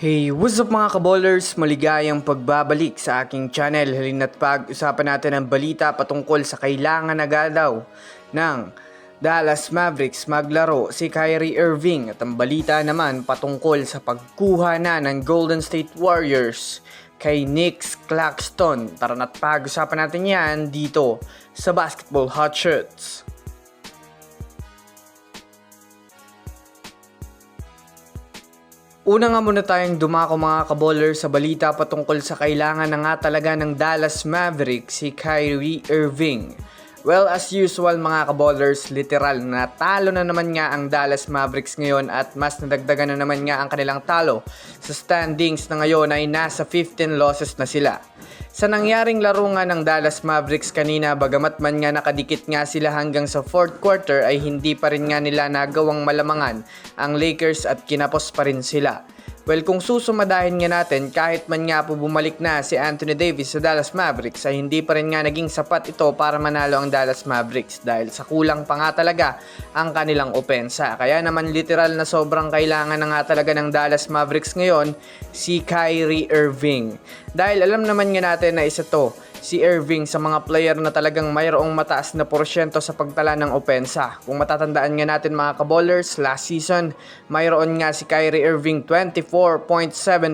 Hey, what's up mga kaballers? Maligayang pagbabalik sa aking channel. Halina't pag-usapan natin ang balita patungkol sa kailangan na daw ng Dallas Mavericks maglaro si Kyrie Irving at ang balita naman patungkol sa pagkuha na ng Golden State Warriors kay Nick Claxton. Tara na't pag-usapan natin yan dito sa Basketball Hot Shots. Una nga muna tayong dumako mga kaboller sa balita patungkol sa kailangan na nga talaga ng Dallas Mavericks si Kyrie Irving. Well, as usual mga kaballers, literal na talo na naman nga ang Dallas Mavericks ngayon at mas nadagdagan na naman nga ang kanilang talo sa standings na ngayon ay nasa 15 losses na sila. Sa nangyaring laro nga ng Dallas Mavericks kanina, bagamat man nga nakadikit nga sila hanggang sa fourth quarter ay hindi pa rin nga nila nagawang malamangan ang Lakers at kinapos pa rin sila. Well, kung susumadahin nga natin, kahit man nga po bumalik na si Anthony Davis sa Dallas Mavericks, ay hindi pa rin nga naging sapat ito para manalo ang Dallas Mavericks dahil sa kulang pa nga talaga ang kanilang opensa. Kaya naman literal na sobrang kailangan na nga talaga ng Dallas Mavericks ngayon si Kyrie Irving. Dahil alam naman nga natin na isa to si Irving sa mga player na talagang mayroong mataas na porsyento sa pagtala ng opensa. Kung matatandaan nga natin mga kaballers, last season, mayroon nga si Kyrie Irving 24.7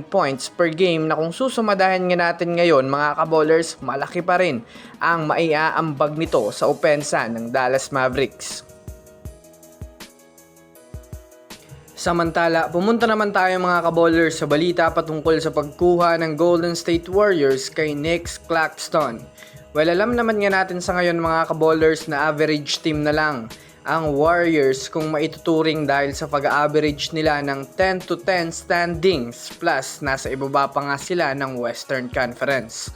points per game na kung susumadahin nga natin ngayon mga kaballers, malaki pa rin ang maiaambag nito sa opensa ng Dallas Mavericks. Samantala, pumunta naman tayo mga kaballers sa balita patungkol sa pagkuha ng Golden State Warriors kay Nick Claxton. Well, alam naman nga natin sa ngayon mga kaballers na average team na lang ang Warriors kung maituturing dahil sa pag-average nila ng 10 to 10 standings plus nasa ibaba pa nga sila ng Western Conference.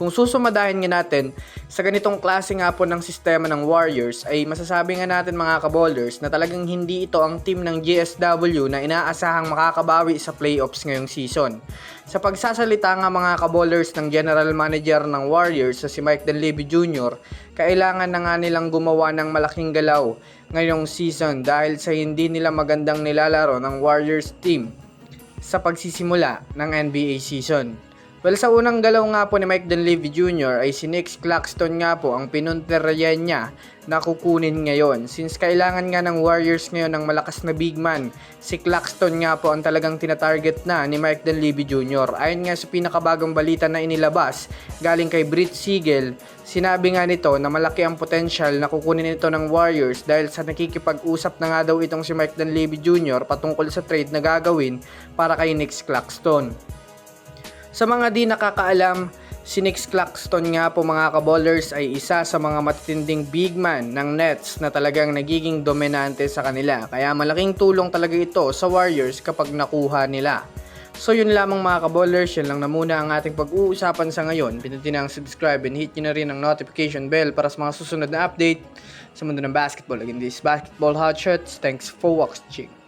Kung susumadahin nga natin, sa ganitong klase nga po ng sistema ng Warriors ay masasabi nga natin mga kaballers na talagang hindi ito ang team ng GSW na inaasahang makakabawi sa playoffs ngayong season. Sa pagsasalita nga mga kaballers ng general manager ng Warriors sa si Mike Dunleavy Jr., kailangan na nga nilang gumawa ng malaking galaw ngayong season dahil sa hindi nila magandang nilalaro ng Warriors team sa pagsisimula ng NBA season. Well, sa unang galaw nga po ni Mike Dunleavy Jr. ay si Nick Claxton nga po ang pinunteryan niya na kukunin ngayon. Since kailangan nga ng Warriors ngayon ng malakas na big man, si Claxton nga po ang talagang tinatarget na ni Mike Dunleavy Jr. Ayon nga sa pinakabagong balita na inilabas galing kay Britt Siegel, sinabi nga nito na malaki ang potential na kukunin ito ng Warriors dahil sa nakikipag-usap na nga daw itong si Mike Dunleavy Jr. patungkol sa trade na gagawin para kay Nick Claxton. Sa mga di nakakaalam, si Nick Claxton nga po mga kaballers ay isa sa mga matitinding big man ng Nets na talagang nagiging dominante sa kanila. Kaya malaking tulong talaga ito sa Warriors kapag nakuha nila. So yun lamang mga kaballers, yun lang na muna ang ating pag-uusapan sa ngayon. Pinutin ang subscribe and hit nyo na rin ang notification bell para sa mga susunod na update sa mundo ng basketball. Again, this is Basketball Hot Shots. Thanks for watching.